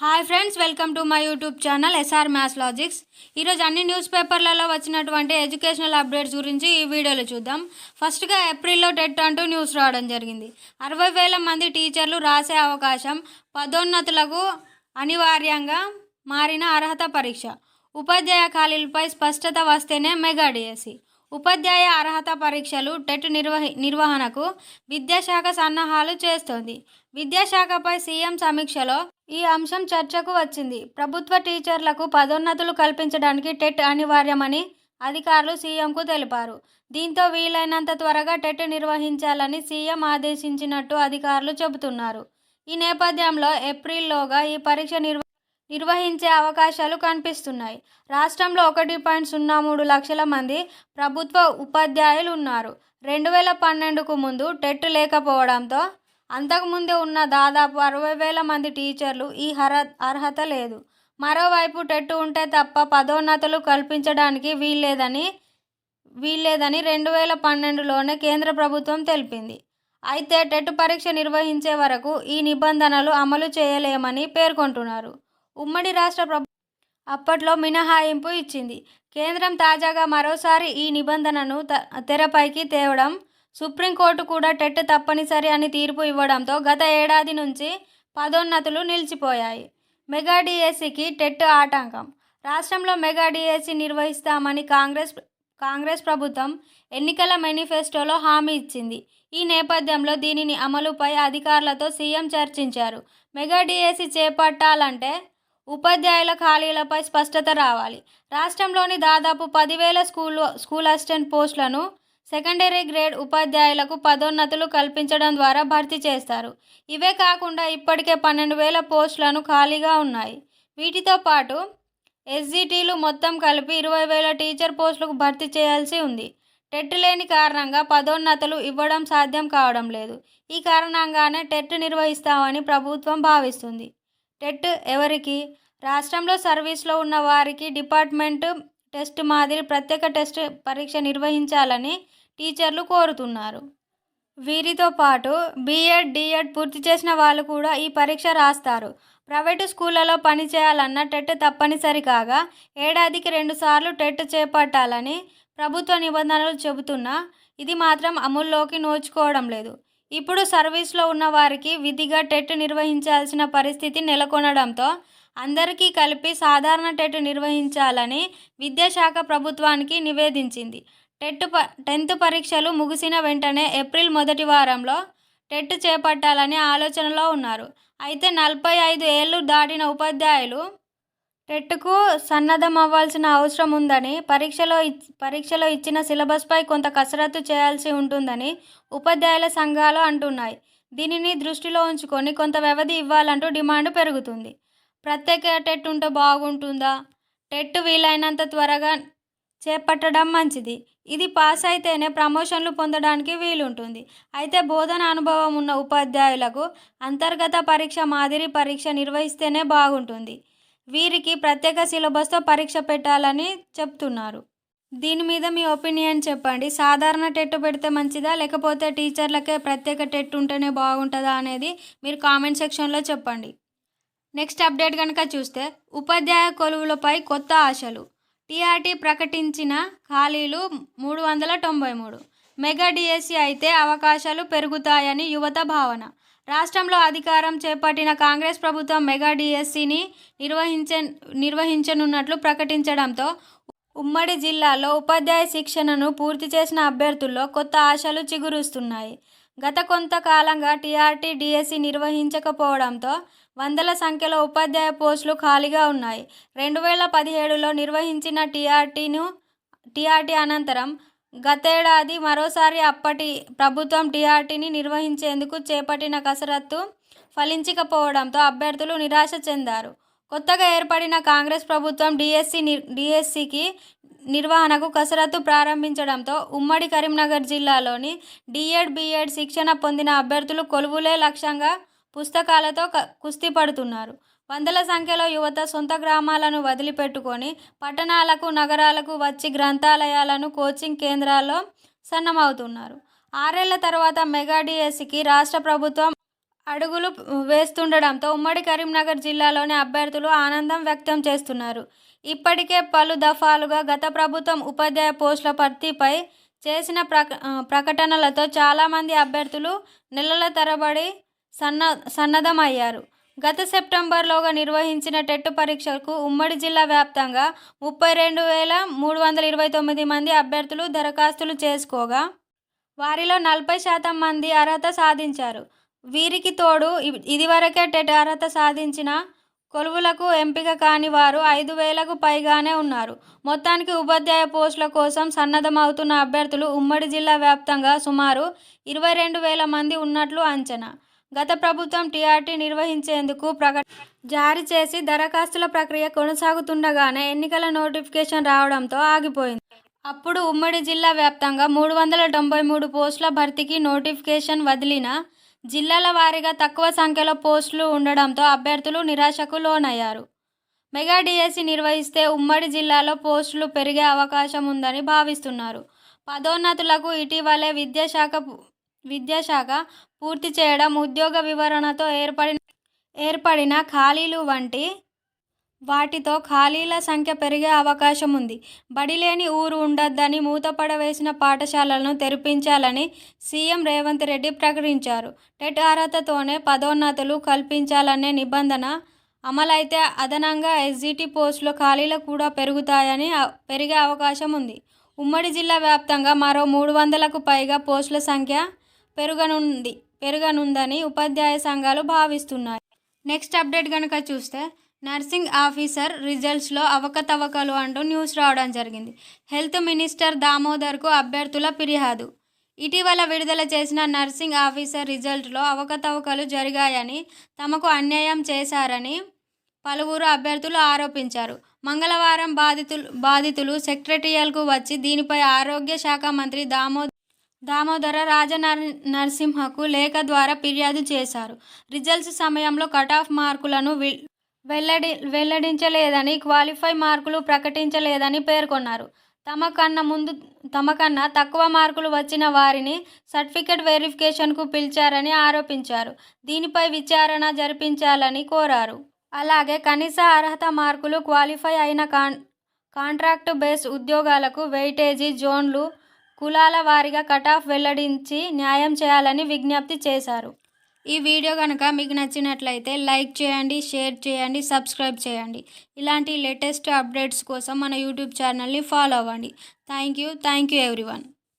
Hi friends welcome to my YouTube channel SR maths logics ఈరోజు అన్ని news పేపర్లలో వచ్చినటువంటి ఎడ్యుకేషనల్ అప్డేట్స్ గురించి ఈ వీడియోలో చూద్దాం. ఫస్ట్గా ఏప్రిల్లో టెట్ అంటూ న్యూస్ రావడం జరిగింది. అరవై వేల మంది టీచర్లు రాసే అవకాశం పదోన్నతులకు అనివార్యంగా మారిన అర్హత పరీక్ష. ఉపాధ్యాయ ఖాళీలపై స్పష్టత వస్తేనే మెగా డిఎస్సి ఉపాధ్యాయ అర్హత పరీక్షలు టెట్ నిర్వహి నిర్వహణకు విద్యాశాఖ సన్నాహాలు చేస్తోంది. విద్యాశాఖపై సీఎం సమీక్షలో ఈ అంశం చర్చకు వచ్చింది. ప్రభుత్వ టీచర్లకు పదోన్నతులు కల్పించడానికి టెట్ అనివార్యమని అధికారులు సీఎంకు తెలిపారు. దీంతో వీలైనంత త్వరగా టెట్ నిర్వహించాలని సీఎం ఆదేశించినట్టు అధికారులు చెబుతున్నారు. ఈ నేపథ్యంలో ఏప్రిల్లోగా ఈ పరీక్ష నిర్వ నిర్వహించే అవకాశాలు కనిపిస్తున్నాయి. రాష్ట్రంలో ఒకటి పాయింట్ సున్నా మూడు లక్షల మంది ప్రభుత్వ ఉపాధ్యాయులు ఉన్నారు రెండు వేల పన్నెండుకు ముందు టెట్ లేకపోవడంతో అంతకుముందే ఉన్న దాదాపు అరవై వేల మంది టీచర్లు ఈ హర అర్హత లేదు. మరోవైపు టెట్ ఉంటే తప్ప పదోన్నతులు కల్పించడానికి వీల్లేదని వీల్లేదని రెండు వేల పన్నెండులోనే కేంద్ర ప్రభుత్వం తెలిపింది. అయితే టెట్ పరీక్ష నిర్వహించే వరకు ఈ నిబంధనలు అమలు చేయలేమని పేర్కొంటున్నారు. ఉమ్మడి రాష్ట్ర ప్రభు అప్పట్లో మినహాయింపు ఇచ్చింది. కేంద్రం తాజాగా మరోసారి ఈ నిబంధనను తెరపైకి తేవడం సుప్రీంకోర్టు కూడా టెట్ తప్పనిసరి అని తీర్పు ఇవ్వడంతో గత ఏడాది నుంచి పదోన్నతులు నిలిచిపోయాయి. మెగా డిఎస్సికి టెట్ ఆటంకం. రాష్ట్రంలో మెగా డిఎస్సి నిర్వహిస్తామని కాంగ్రెస్ కాంగ్రెస్ ప్రభుత్వం ఎన్నికల మేనిఫెస్టోలో హామీ ఇచ్చింది. ఈ నేపథ్యంలో దీనిని అమలుపై అధికారులతో సీఎం చర్చించారు. మెగా డిఎస్సి చేపట్టాలంటే ఉపాధ్యాయుల ఖాళీలపై స్పష్టత రావాలి. రాష్ట్రంలోని దాదాపు పదివేల స్కూల్ స్కూల్ అసిస్టెంట్ పోస్టులను సెకండరీ గ్రేడ్ ఉపాధ్యాయులకు పదోన్నతులు కల్పించడం ద్వారా భర్తీ చేస్తారు. ఇవే కాకుండా ఇప్పటికే పన్నెండు వేల పోస్టులను ఖాళీగా ఉన్నాయి. వీటితో పాటు ఎస్జిటీలు మొత్తం కలిపి ఇరవై వేల టీచర్ పోస్టులకు భర్తీ చేయాల్సి ఉంది. టెట్ లేని కారణంగా పదోన్నతులు ఇవ్వడం సాధ్యం కావడం లేదు. ఈ కారణంగానే టెట్ నిర్వహిస్తామని ప్రభుత్వం భావిస్తుంది. టెట్ ఎవరికి? రాష్ట్రంలో సర్వీస్లో ఉన్న వారికి డిపార్ట్మెంట్ టెస్ట్ మాదిరి ప్రత్యేక టెస్ట్ పరీక్ష నిర్వహించాలని టీచర్లు కోరుతున్నారు. వీరితో పాటు బీఎడ్ డిఎడ్ పూర్తి చేసిన వాళ్ళు కూడా ఈ పరీక్ష రాస్తారు. ప్రైవేటు స్కూళ్ళలో పనిచేయాలన్న టెట్ తప్పనిసరి కాగా ఏడాదికి రెండుసార్లు టెట్ చేపట్టాలని ప్రభుత్వ నిబంధనలు చెబుతున్నా ఇది మాత్రం అమల్లోకి నోచుకోవడం లేదు. ఇప్పుడు సర్వీస్లో ఉన్న వారికి విధిగా టెట్ నిర్వహించాల్సిన పరిస్థితి నెలకొనడంతో అందరికీ కలిపి సాధారణ టెట్ నిర్వహించాలని విద్యాశాఖ ప్రభుత్వానికి నివేదించింది. టెట్ ప టెన్త్ పరీక్షలు ముగిసిన వెంటనే ఏప్రిల్ మొదటి వారంలో టెట్ చేపట్టాలని ఆలోచనలో ఉన్నారు. అయితే నలభై ఐదు ఏళ్ళు దాటిన ఉపాధ్యాయులు టెట్కు సన్నద్ధం అవ్వాల్సిన అవసరం ఉందని పరీక్షలో ఇచ్- పరీక్షలో ఇచ్చిన సిలబస్పై కొంత కసరత్తు చేయాల్సి ఉంటుందని ఉపాధ్యాయుల సంఘాలు అంటున్నాయి. దీనిని దృష్టిలో ఉంచుకొని కొంత వ్యవధి ఇవ్వాలంటూ డిమాండ్ పెరుగుతుంది. ప్రత్యేక టెట్ ఉంటే బాగుంటుందా? టెట్ వీలైనంత త్వరగా చేపట్టడం మంచిది. ఇది పాస్ అయితేనే ప్రమోషన్లు పొందడానికి వీలుంటుంది. అయితే బోధన అనుభవం ఉన్న ఉపాధ్యాయులకు అంతర్గత పరీక్ష మాదిరి పరీక్ష నిర్వహిస్తేనే బాగుంటుంది. వీరికి ప్రత్యేక సిలబస్తో పరీక్ష పెట్టాలని చెప్తున్నారు. దీని మీద మీ ఒపీనియన్ చెప్పండి. సాధారణ టెట్ పెడితే మంచిదా? లేకపోతే టీచర్లకే ప్రత్యేక టెట్ ఉంటేనే బాగుంటుందా అనేది మీరు కామెంట్ సెక్షన్లో చెప్పండి. నెక్స్ట్ అప్డేట్ కనుక చూస్తే ఉపాధ్యాయ కొలువులపై కొత్త ఆశలు. టీఆర్టీ ప్రకటించిన ఖాళీలు మూడు వందల తొంభై మూడు. మెగా డిఎస్సి అయితే అవకాశాలు పెరుగుతాయని యువత భావన. రాష్ట్రంలో అధికారం చేపట్టిన కాంగ్రెస్ ప్రభుత్వం మెగా డిఎస్సిని నిర్వహించ నిర్వహించనున్నట్లు ప్రకటించడంతో ఉమ్మడి జిల్లాలో ఉపాధ్యాయ శిక్షణను పూర్తి చేసిన అభ్యర్థుల్లో కొత్త ఆశలు చిగురుస్తున్నాయి. గత కొంతకాలంగా టీఆర్టీ డిఎస్సి నిర్వహించకపోవడంతో వందల సంఖ్యలో ఉపాధ్యాయ పోస్టులు ఖాళీగా ఉన్నాయి. రెండు వేల పదిహేడులో నిర్వహించిన టీఆర్టీను టీఆర్టీ అనంతరం గతేడాది మరోసారి అప్పటి ప్రభుత్వం టీఆర్టీని నిర్వహించేందుకు చేపట్టిన కసరత్తు ఫలించకపోవడంతో అభ్యర్థులు నిరాశ చెందారు. కొత్తగా ఏర్పడిన కాంగ్రెస్ ప్రభుత్వం డిఎస్సి డిఎస్సికి నిర్వహణకు కసరత్తు ప్రారంభించడంతో ఉమ్మడి కరీంనగర్ జిల్లాలోని డిఎడ్ బిఎడ్ శిక్షణ పొందిన అభ్యర్థులు కొలువులే లక్ష్యంగా పుస్తకాలతో కుస్తీ పడుతున్నారు. వందల సంఖ్యలో యువత సొంత గ్రామాలను వదిలిపెట్టుకొని పట్టణాలకు నగరాలకు వచ్చి గ్రంథాలయాలను కోచింగ్ కేంద్రాల్లో సన్నమవుతున్నారు. ఆరేళ్ళ తర్వాత మెగా డిఎస్సికి రాష్ట్ర ప్రభుత్వం అడుగులు వేస్తుండడంతో ఉమ్మడి కరీంనగర్ జిల్లాలోని అభ్యర్థులు ఆనందం వ్యక్తం చేస్తున్నారు. ఇప్పటికే పలు దఫాలుగా గత ప్రభుత్వం ఉపాధ్యాయ పోస్టుల భర్తీపై చేసిన ప్రక ప్రకటనలతో చాలామంది అభ్యర్థులు నెలల తరబడి సన్న సన్నద్ధమయ్యారు. గత సెప్టెంబర్లోగా నిర్వహించిన టెట్ పరీక్షకు ఉమ్మడి జిల్లా వ్యాప్తంగా ముప్పై రెండు వేల మూడు వందల ఇరవై తొమ్మిది మంది అభ్యర్థులు దరఖాస్తులు చేసుకోగా వారిలో నలభై శాతం మంది అర్హత సాధించారు. వీరికి తోడు ఇదివరకే టెట్ అర్హత సాధించిన కొలువులకు ఎంపిక కాని వారు ఐదు వేలకు పైగానే ఉన్నారు. మొత్తానికి ఉపాధ్యాయ పోస్టుల కోసం సన్నద్ధమవుతున్న అభ్యర్థులు ఉమ్మడి జిల్లా వ్యాప్తంగా సుమారు ఇరవై రెండు వేల మంది ఉన్నట్లు అంచనా. గత ప్రభుత్వం టీఆర్టీ నిర్వహించేందుకు ప్రకట జారీ చేసి దరఖాస్తుల ప్రక్రియ కొనసాగుతుండగానే ఎన్నికల నోటిఫికేషన్ రావడంతో ఆగిపోయింది. అప్పుడు ఉమ్మడి జిల్లా వ్యాప్తంగా మూడు వందల తొంభై మూడు పోస్టుల భర్తీకి నోటిఫికేషన్ వదిలిన జిల్లాల వారీగా తక్కువ సంఖ్యలో పోస్టులు ఉండడంతో అభ్యర్థులు నిరాశకు లోనయ్యారు. మెగా డిఎస్సి నిర్వహిస్తే ఉమ్మడి జిల్లాలో పోస్టులు పెరిగే అవకాశం ఉందని భావిస్తున్నారు. పదోన్నతులకు ఇటీవలే విద్యాశాఖ విద్యాశాఖ పూర్తి చేయడం ఉద్యోగ వివరణతో ఏర్పడిన ఏర్పడిన ఖాళీలు వంటి వాటితో ఖాళీల సంఖ్య పెరిగే అవకాశం ఉంది. బడిలేని ఊరు ఉండొద్దని మూతపడవేసిన పాఠశాలలను తెరిపించాలని సీఎం రేవంత్ రెడ్డి ప్రకటించారు. టెట్ అర్హతతోనే పదోన్నతులు కల్పించాలనే నిబంధన అమలైతే అదనంగా ఎస్జిటి పోస్టుల ఖాళీలు కూడా పెరుగుతాయని పెరిగే అవకాశం ఉంది. ఉమ్మడి జిల్లా వ్యాప్తంగా మరో మూడు వందలకు పైగా పోస్టుల సంఖ్య పెరగనుంది పెరగనుందని ఉపాధ్యాయ సంఘాలు భావిస్తున్నాయి. నెక్స్ట్ అప్డేట్ కనుక చూస్తే నర్సింగ్ ఆఫీసర్ రిజల్ట్స్లో అవకతవకలు అంటూ న్యూస్ రావడం జరిగింది. హెల్త్ మినిస్టర్ దామోదర్కు అభ్యర్థుల ఫిర్యాదు. ఇటీవల విడుదల చేసిన నర్సింగ్ ఆఫీసర్ రిజల్ట్లో అవకతవకలు జరిగాయని తమకు అన్యాయం చేశారని పలువురు అభ్యర్థులు ఆరోపించారు. మంగళవారం బాధితులు బాధితులు సెక్రటరియల్కు వచ్చి దీనిపై ఆరోగ్య శాఖ మంత్రి దామోదర్ దామోదర రాజ నరసింహకు లేఖ ద్వారా ఫిర్యాదు చేశారు. రిజల్ట్స్ సమయంలో కట్ ఆఫ్ మార్కులను వెల్లడి వెల్లడించలేదని క్వాలిఫై మార్కులు ప్రకటించలేదని పేర్కొన్నారు. తమ కన్నా ముందు తమ కన్నా తక్కువ మార్కులు వచ్చిన వారిని సర్టిఫికెట్ వెరిఫికేషన్కు పిలిచారని ఆరోపించారు. దీనిపై విచారణ జరిపించాలని కోరారు. అలాగే కనీస అర్హత మార్కులు క్వాలిఫై అయిన కాన్ కాంట్రాక్ట్ బేస్ ఉద్యోగాలకు వెయిటేజీ జోన్లు కులాల వారీగా కటాఫ్ వెల్లడించి న్యాయం చేయాలని విజ్ఞప్తి చేశారు. ఈ వీడియో కనుక మీకు నచ్చినట్లయితే లైక్ చేయండి షేర్ చేయండి సబ్స్క్రైబ్ చేయండి. ఇలాంటి లేటెస్ట్ అప్డేట్స్ కోసం మన యూట్యూబ్ ఛానల్ని ఫాలో అవ్వండి. Thank you thank you everyone.